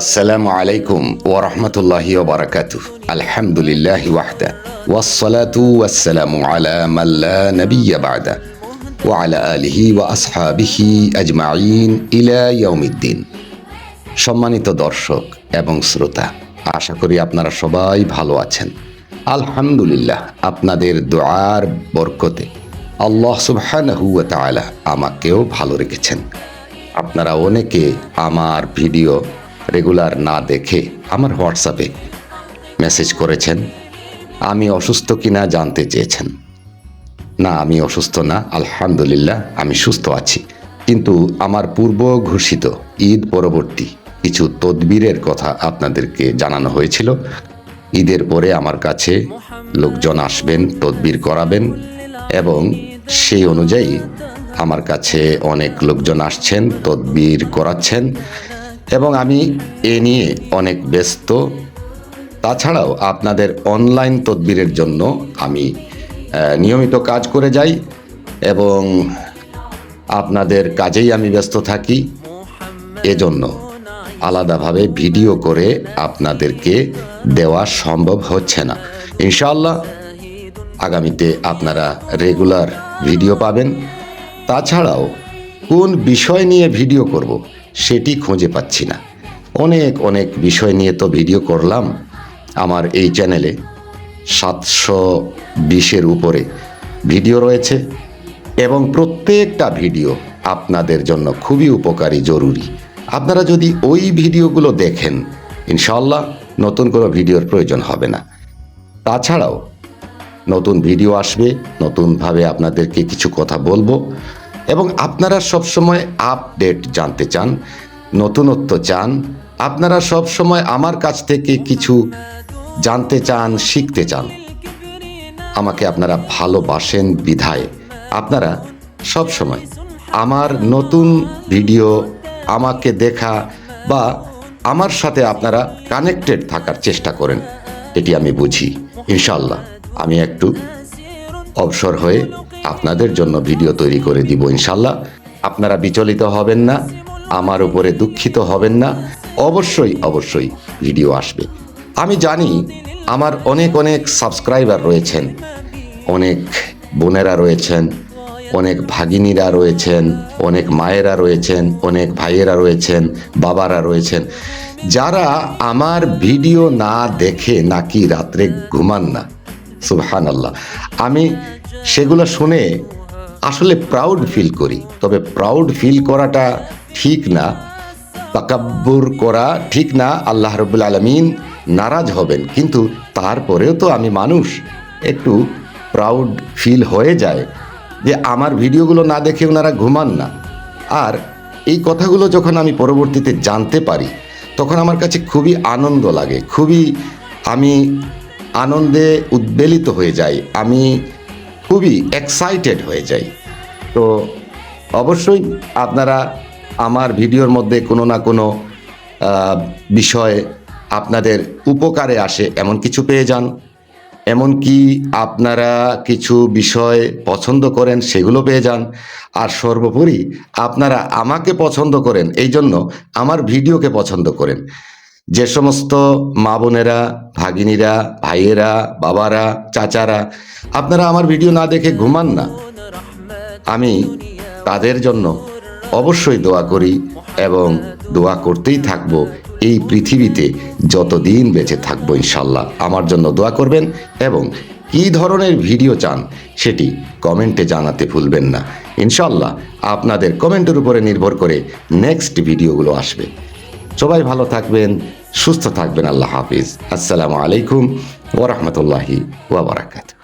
আসসালামু আলাইকুম ওরহমতুল্লাহি ওবরাকাতু আলহামদুলিল্লাহ ওয়াহদা। ওয়াসসালাতু ওয়াসসালামু আলা মাল্লা নাবিয়্যা বাদা। ওয়া আলা আলিহি ওয়া আসহাবিহি আজমাইন ইলা ইয়াউমিদ্দিন। সম্মানিত দর্শক এবং শ্রোতা, আশা করি আপনারা সবাই ভালো আছেন। আলহামদুলিল্লাহ, আপনাদের দোয়ার বরকতে আল্লাহ সুবহানাহু ওয়া তাআলা আমাকেও ভালো রেখেছেন। আপনারা অনেকে আমার ভিডিও রেগুলার না দেখে আমার হোয়াটসঅ্যাপে মেসেজ করেছেন, আমি অসুস্থ কিনা জানতে চেয়েছেন। না, আমি অসুস্থ না, আলহামদুলিল্লাহ, আমি সুস্থ আছি। কিন্তু আমার পূর্ব ঘোষিত ঈদ পরবর্তী কিছু তদবিরের কথা আপনাদেরকে জানানো হয়েছিল। ঈদের পরে আমার কাছে লোকজন আসবেন, তদবির করাবেন এবং সেই অনুযায়ী আমার কাছে অনেক লোকজন আসছেন, তদবির করাচ্ছেন। এবং আমি এ নিয়ে অনেক ব্যস্ত। তাছাড়াও আপনাদের অনলাইন তদবিরের জন্য আমি নিয়মিত কাজ করে যাই এবং আপনাদের কাজেই আমি ব্যস্ত থাকি। এজন্য আলাদাভাবে ভিডিও করে আপনাদেরকে দেওয়া সম্ভব হচ্ছে না। ইনশাআল্লাহ আগামীতে আপনারা রেগুলার ভিডিও পাবেন। তাছাড়াও কোন বিষয় নিয়ে ভিডিও করব সেটি খুঁজে পাচ্ছি না। অনেক অনেক বিষয় নিয়ে তো ভিডিও করলাম আমার এই চ্যানেলে। সাতশো বিশের উপরে ভিডিও রয়েছে এবং প্রত্যেকটা ভিডিও আপনাদের জন্য খুবই উপকারী, জরুরি। আপনারা যদি ওই ভিডিওগুলো দেখেন ইনশাল্লাহ নতুন কোনো ভিডিওর প্রয়োজন হবে না। তাছাড়াও নতুন ভিডিও আসবে, নতুনভাবে আপনাদেরকে কিছু কথা বলব। এবং আপনারা সবসময় আপডেট জানতে চান, নতুনত্ব চান, আপনারা সবসময় আমার কাছ থেকে কিছু জানতে চান, শিখতে চান, আমাকে আপনারা ভালোবাসেন বিধায়। আপনারা সব সময় আমার নতুন ভিডিও আমাকে দেখা বা আমার সাথে আপনারা কানেক্টেড থাকার চেষ্টা করেন, এটি আমি বুঝি। ইনশাল্লাহ আমি একটু অবসর হয়ে আপনাদের জন্য ভিডিও তৈরি করে দিব ইনশাল্লাহ। আপনারা বিচলিত হবেন না, আমার উপরে দুঃখিত হবেন না, অবশ্যই অবশ্যই ভিডিও আসবে। আমি জানি আমার অনেক অনেক সাবস্ক্রাইবার রয়েছেন, অনেক বোনেরা রয়েছেন, অনেক ভাগিনীরা রয়েছেন, অনেক মায়েরা রয়েছেন, অনেক ভাইয়েরা রয়েছেন, বাবারা রয়েছেন। যারা আমার ভিডিও না দেখে নাকি রাত্রে ঘুমান না সুবহান আল্লাহ আমি সেগুলো শুনে আসলে প্রাউড ফিল করি। তবে প্রাউড ফিল করাটা ঠিক না, তাকাব্বুর করা ঠিক না, আল্লাহ রবুল আলমিন নারাজ হবেন। কিন্তু তারপরেও তো আমি মানুষ, একটু প্রাউড ফিল হয়ে যায় যে আমার ভিডিওগুলো না দেখে ওনারা ঘুমান না। আর এই কথাগুলো যখন আমি পরবর্তীতে জানতে পারি, তখন আমার কাছে খুবই আনন্দ লাগে, খুবই আমি আনন্দে উদ্বেলিত হয়ে যাই। আমি খুবই এক্সাইটেড হয়ে যাই। তো অবশ্যই আপনারা আমার ভিডিওর মধ্যে কোনো না কোনো বিষয় আপনাদের উপকারে আসে, এমন কিছু পেয়ে যান। এমনকি আপনারা কিছু বিষয় পছন্দ করেন সেগুলো পেয়ে যান। আর সর্বোপরি আপনারা আমাকে পছন্দ করেন, এই জন্য আমার ভিডিওকে পছন্দ করেন। যে সমস্ত মা বোনেরা, ভাগিনীরা, ভাইয়েরা, বাবারা, চাচারা, আপনারা আমার ভিডিও না দেখে ঘুমান না। আমি তাদের জন্য অবশ্যই দোয়া করি এবং দোয়া করতেই থাকব এই পৃথিবীতে যতদিন বেঁচে থাকব ইনশাল্লাহ। আমার জন্য দোয়া করবেন এবং কী ধরনের ভিডিও চান সেটি কমেন্টে জানাতে ভুলবেন না। ইনশাল্লাহ আপনাদের কমেন্টের উপরে নির্ভর করে নেক্সট ভিডিওগুলো আসবে। সবাই ভালো থাকবেন সুস্থ থাকবেন। আল্লাহ হাফিজ। আসসালামু আলাইকুম ওরহমতুল্লাহি ওবরাকাত